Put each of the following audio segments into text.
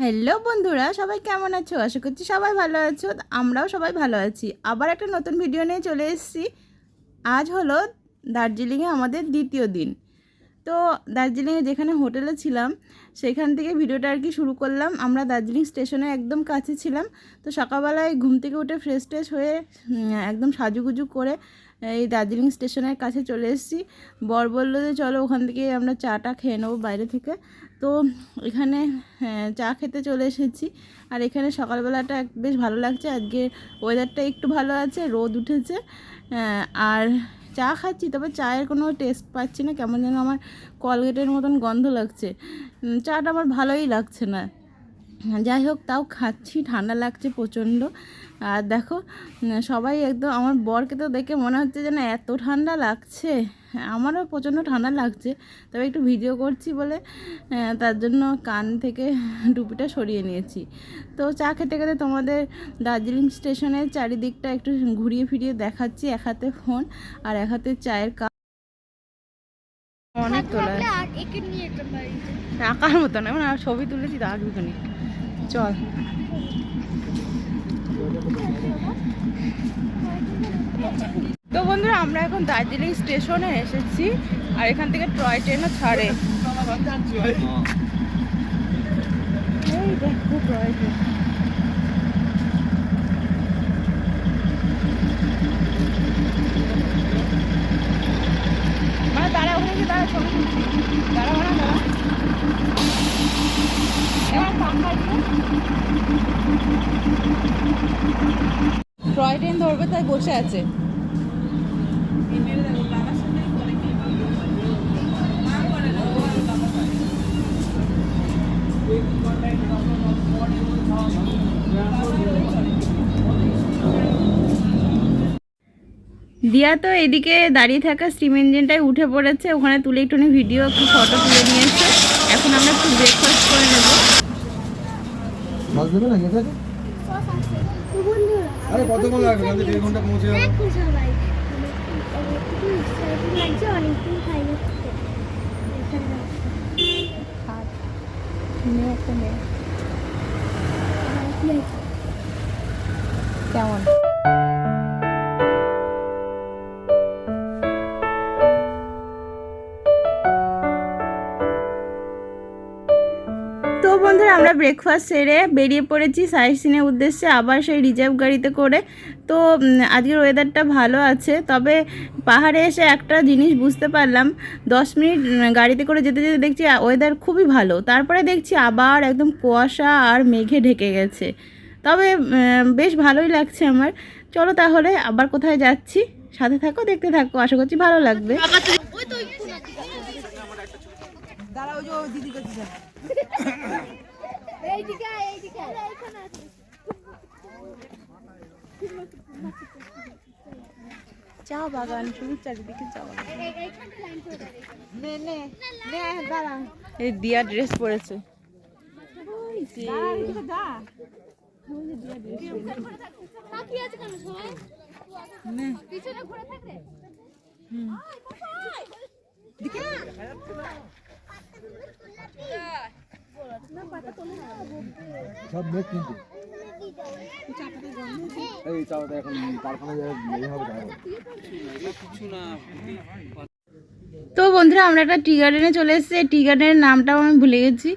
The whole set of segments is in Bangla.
হ্যালো বন্ধুরা, সবাই কেমন আছো? আশা করছি সবাই ভালো আছো। আমরাও সবাই ভালো আছি। আবার একটা নতুন ভিডিও নিয়ে চলে এসেছি। আজ হলো দার্জিলিংয়ে আমাদের দ্বিতীয় দিন। তো দার্জিলিংয়ে যেখানে হোটেলে ছিলাম সেখান থেকে ভিডিওটা আর কি শুরু করলাম। আমরা দার্জিলিং স্টেশনে একদম কাছে ছিলাম। তো সকালবেলায় ঘুম থেকে উঠে ফ্রেশ ট্রেশ হয়ে একদম সাজুগুজু করে এই দার্জিলিং স্টেশনের কাছে চলে এসেছি। বর বলল যে চলো ওখান থেকে আমরা চাটা খেয়ে নেব বাইরে থেকে। তো এখানে হ্যাঁ, চা খেতে চলে এসেছি। আর এখানে সকালবেলাটা বেশ ভালো লাগছে। আজকে ওয়েদারটা একটু ভালো আছে রোদ উঠেছে আর চা খাচ্ছি, তবে চায়ের কোনো টেস্ট পাচ্ছি না। কেমন যেন আমার কলগেটের মতন গন্ধ লাগছে। চাটা আমার ভালোই লাগছে না। যাই হোক, তাও খাচ্ছি, ঠান্ডা লাগছে প্রচণ্ড। আর দেখো সবাই একদম, আমার বরকে তো দেখে মনে হচ্ছে যেন এত ঠান্ডা লাগছে। আমারও প্রচণ্ড ঠান্ডা লাগছে তবে একটু ভিডিও করছি বলে তার জন্য কান থেকে টুপিটা সরিয়ে নিয়েছি। তো চা খেতে খেতে তোমাদের দার্জিলিং স্টেশনের চারিদিকটা একটু ঘুরিয়ে ফিরিয়ে দেখাচ্ছি এক হাতে ফোন আর এক হাতে চায়ের কাপ। অনেক তোলা। টাকার মতো না মানে ছবি তুলেছি তো আসবি তো চল। তো বন্ধুরা, আমরা এখন দার্জিলিং স্টেশনে এসেছি আর এখান থেকে টয় ট্রেনও ছাড়ে। দেখো টয় ট্রেন। মানে ওখানে এবার টয় ট্রেন ধরবে, তাই বসে আছে। দিয়া তো এদিকে দাঁড়িয়ে থাকা স্টিম ইঞ্জিনটায় উঠে পড়েছে ওখানে তুলে একটুখানি ভিডিও একটু ফটো তুলে নিয়েছে এখন আমরা একটু ব্রেকফাস্ট করে নেব আরে কতক্ষণ লাগবে ঘণ্টা পৌঁছে যাবে দেখো সবাই একটু লাগছে অনেকদিন খাইনি কেমন? তো বন্ধুরা, আমরা ব্রেকফাস্ট সেরে বেরিয়ে পড়েছি সাইট সিনের উদ্দেশ্যে। আবার সেই রিজার্ভ গাড়িতে করে তো আজকের ওয়েদারটা ভালো আছে তবে পাহাড়ে এসে একটা জিনিস বুঝতে পারলাম। দশ মিনিট গাড়িতে করে যেতে যেতে দেখছি ওয়েদার খুবই ভালো। তারপরে দেখছি আবার একদম কুয়াশা আর মেঘে ঢেকে গেছে। তবে বেশ ভালোই লাগছে আমার। চলো তাহলে আবার কোথায় যাচ্ছি? সাথে থাকো দেখতে থাকো। আশা করছি ভালো লাগবে। আয়, চা বাগান শুধু চারিদিকে চা বাগান এই- দিয়া ড্রেস পরেছে। তাকিয়ে আছে কেন সবাই? পিছনে ঘুরে থাকবে আয়, কোথায়? সব মেঘ কিন্তু। এই এখন কারখানা যাবে এই হবে তাই হবে। তো বন্ধুরা আমরা একটা টি গার্ডেনে চলে এসেছি। টি গার্ডেনের নামটাও আমি ভুলে গেছি।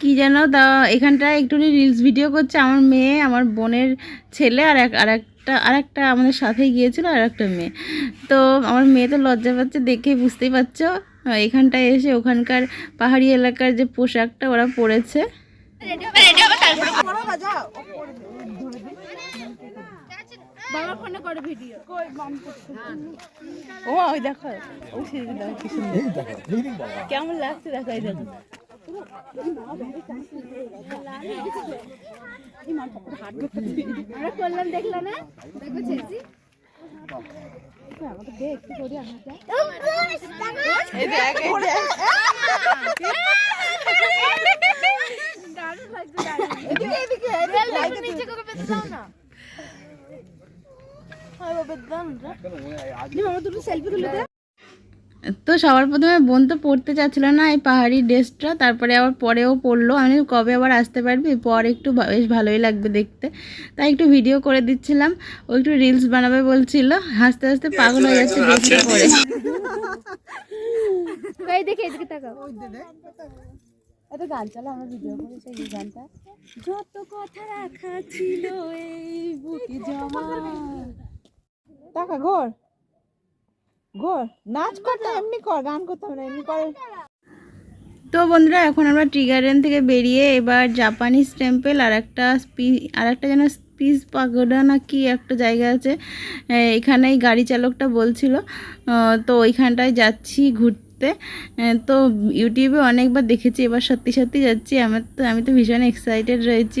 কি যেন তা এখানটায় একটুখানি রিলস ভিডিও করছে আমার মেয়ে আমার বোনের ছেলে আর এক আর একটা আর একটা আমাদের সাথেই গিয়েছিল আর একটা মেয়ে। তো আমার মেয়ে তো লজ্জা পাচ্ছে দেখে বুঝতেই পারছ। এখানটায় এসে ওখানকার পাহাড়ি এলাকার যে পোশাকটা ওরা পরেছে। বাবা ফোনে করে ভিডিও। ও ওই দেখো ও সেই দেখো কি সুন্দর। কেমন লাগছে দেখো এই দেখো। করলাম দেখল না? দেখো ছেড়েছি এই দেখ এই দেখ। নিচে করে পেতে দাও না? তো সবার প্রথমে বোন তো পড়তে চাচ্ছিল না এই পাহাড়ি ড্রেসটা তারপরে আবার পরেও পড়ল। আমি কবে আবার আসতে পারবি? পর একটু বেশ ভালোই লাগবে দেখতে। তাই একটু ভিডিও করে দিচ্ছিলাম। ও একটু রিলস বানাবে বলছিল। হাসতে হাসতে পাগল হয়ে যাচ্ছে ড্রেসটা পরে। দেখে এদিকে তাকাও। এত গান চালা আমরা ভিডিও করি সেই গানটা। যত কথা রাখা ছিল এই বুকে জমা। টাকা ঘর। ঘর। নাচ করতে এমনি কর গান করতে হবে না এমনি করে। তো বন্ধুরা এখন আমরা টি গার্ডেন থেকে বেরিয়ে এবার জাপানিজ টেম্পল আর একটা স্পি আর একটা যেন স্পিস পাগোডা না কি একটা জায়গা আছে। এখানেই গাড়ি চালকটা বলছিল। তো ওইখানটায় যাচ্ছি ঘুরতে। তো ইউটিউবে অনেকবার দেখেছি এবার সত্যি সত্যি যাচ্ছি। আমার তো আমি তো ভীষণ এক্সাইটেড রয়েছি।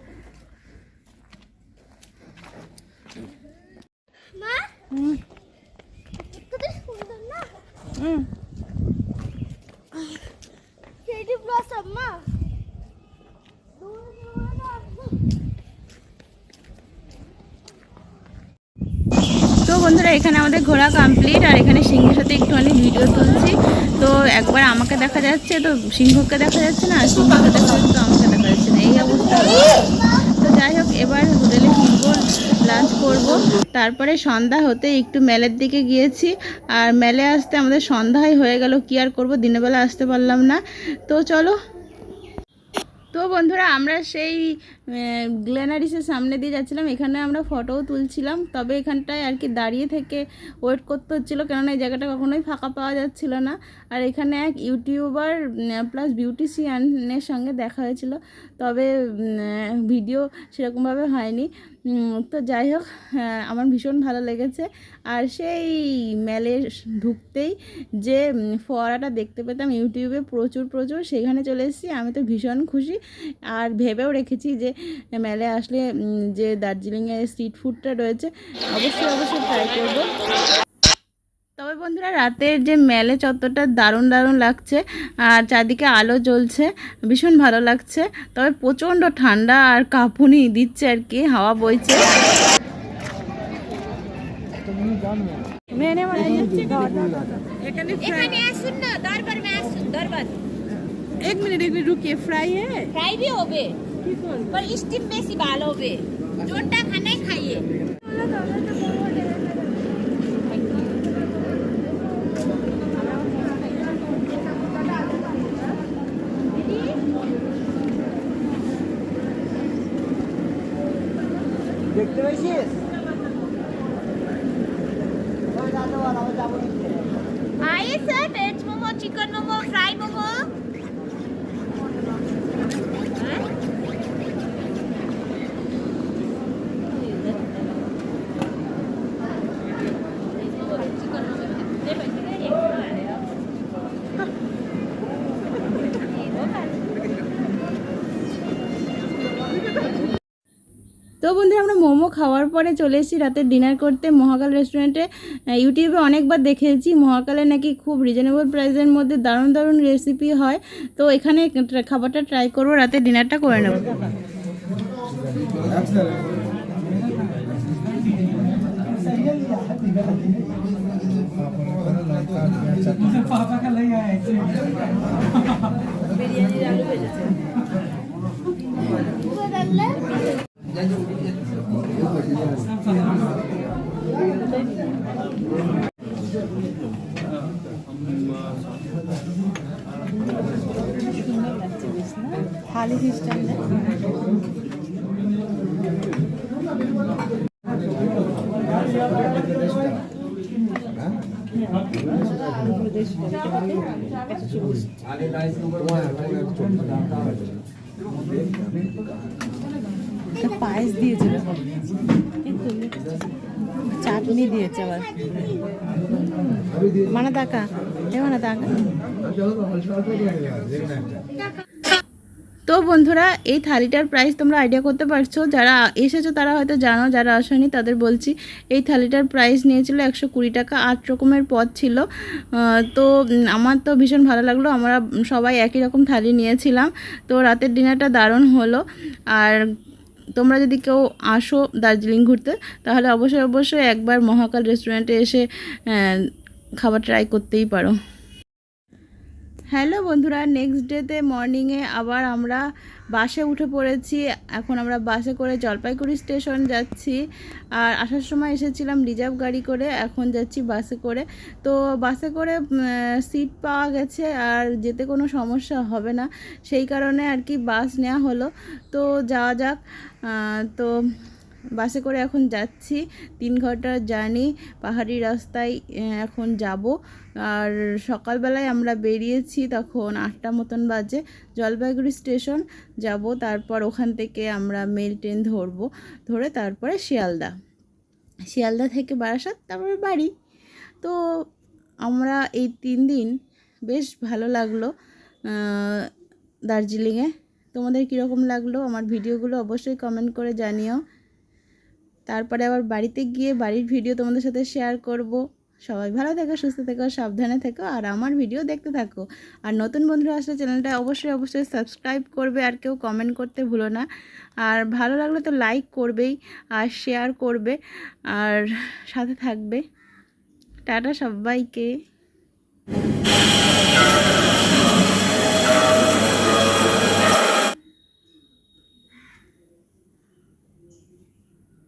এখানে আমাদের ঘোরা কমপ্লিট আর এখানে সিংহের সাথে একটুখানি ভিডিও তুলছি। তো একবার আমাকে দেখা যাচ্ছে, তো সিংহকে দেখা যাচ্ছে না? সিংহকে দেখা যাচ্ছে, তো আমাকে দেখা যাচ্ছে না। এই অবস্থা। তো যাই হোক, এবার হোটেলে ফিরবো লাঞ্চ করব। তারপরে সন্ধ্যা হতে একটু মেলের দিকে গিয়েছি। আর মেলে আসতে আমাদের সন্ধ্যায় হয়ে গেল, কি আর করব? দিনের বেলা আসতে পারলাম না। তো চলো। তো বন্ধুরা, আমরা সেই গ্লেনারিসের সামনে দিয়ে যাচ্ছিলাম। এখানে আমরা ফটোও তুলছিলাম। তবে এখানটায় আর কি দাঁড়িয়ে থেকে ওয়েট করতে হচ্ছিল। কেননা এই জায়গাটা কখনোই ফাঁকা পাওয়া যাচ্ছিল না। আর এখানে এক ইউটিউবার প্লাস বিউটিশিয়ানের সঙ্গে দেখা হয়েছিল। তবে ভিডিও সেরকমভাবে হয়নি। তো যাই হোক আমার ভীষণ ভালো লেগেছে। আর সেই মেলে ঢুকতেই যে ফোয়ারাটা দেখতে পেতাম ইউটিউবে প্রচুর প্রচুর, সেখানে চলে এসেছি। আমি তো ভীষণ খুশি। আর ভেবেও রেখেছি যে মেলে আসলে যে দার্জিলিংয়ে স্ট্রিট ফুডটা রয়েছে অবশ্যই অবশ্যই ট্রাই করব। তবে বন্ধুরা রাতের যে মেলে চত্বরটা দারুণ দারুণ লাগছে আর চারদিকে আলো জ্বলছে ভীষণ ভালো লাগছে। তবে প্রচণ্ড ঠান্ডা আর কাঁপুনি দিচ্ছে আর কি হাওয়া বইছে। এক মিনিট এক মিনিট রুকিয়ে। ফ্রাই হ্যাঁ ফ্রাই भी হবে। पर स्टीम বেশি ভালো হবে যোনটা খানাই খাইয়ে आइए মোমো খাওয়ার পরে চলে এসেছি রাতে ডিনার করতে মহাকাল রেস্টুরেন্টে। ইউটিউবে অনেকবার দেখেছি, মহাকালে নাকি খুব রিজনেবল প্রাইসের মধ্যে দারুণ দারুণ রেসিপি হয়। তো এখানে খাবারটা ট্রাই করব, রাতে ডিনারটা করে নেব। থালি সিস্টেম পায়েস দিয়েছে দেখো চাটনি দিয়েছে আবার মানে টাকা এ মানে টাকা তো বন্ধুরা, এই থালিটার প্রাইস তোমরা আইডিয়া করতে পারছ। যারা এসেছ, তারা হয়তো জানো, যারা আসেনি, তাদের বলছি, এই থালিটার প্রাইস নিয়েছিল একশো কুড়ি টাকা, আট রকমের পদ ছিল। তো আমার তো ভীষণ ভালো লাগল। আমরা সবাই একই রকম থালি নিয়েছিলাম। তো রাতের ডিনারটা দারুণ হলো। আর তোমরা যদি কেউ আসো দার্জিলিং ঘুরতে, তাহলে অবশ্যই অবশ্যই একবার মহাকাল রেস্টুরেন্টে এসে খাবার ট্রাই করতেই পারো। হ্যালো বন্ধুরা নেক্সট ডেতে মর্নিংয়ে আবার আমরা বাসে উঠে পড়েছি। এখন আমরা বাসে করে জলপাইগুড়ি স্টেশন যাচ্ছি। আর আসার সময় এসেছিলাম রিজার্ভ গাড়ি করে, এখন যাচ্ছি বাসে করে। তো বাসে করে সিট পাওয়া গেছে আর যেতে কোনো সমস্যা হবে না। সেই কারণে আর কি বাস নেওয়া হলো। তো যাওয়া যাক। তো বাসে করে এখন যাচ্ছি। তিন ঘণ্টার জার্নি, পাহাড়ি রাস্তায় এখন যাব। আর সকালবেলায় আমরা বেরিয়েছি তখন আটটা মতন বাজে। জলপাইগুড়ি স্টেশন যাব, তারপর ওখান থেকে আমরা মেল ট্রেন ধরবো। ধরে তারপরে শিয়ালদা। শিয়ালদা থেকে বারাসাত, তারপরে বাড়ি। তো আমরা এই তিন দিন বেশ ভালো লাগল দার্জিলিংয়ে। তোমাদের কীরকম লাগল আমার ভিডিওগুলো অবশ্যই কমেন্ট করে জানিও। তারপরে আবার বাড়িতে গিয়ে বাড়ির ভিডিও তোমাদের সাথে শেয়ার করব। সবাই ভালো থেকো, সুস্থ থেকো, সাবধানে থেকো, আর আমার ভিডিও দেখতে থাকো। আর নতুন বন্ধুরা আসলে চ্যানেলটা অবশ্যই অবশ্যই সাবস্ক্রাইব করবে, আর কেউ কমেন্ট করতে ভুলো না। আর ভালো লাগলে তো লাইক করবেই, আর শেয়ার করবে, আর সাথে থাকবে। টাটা সবাইকে।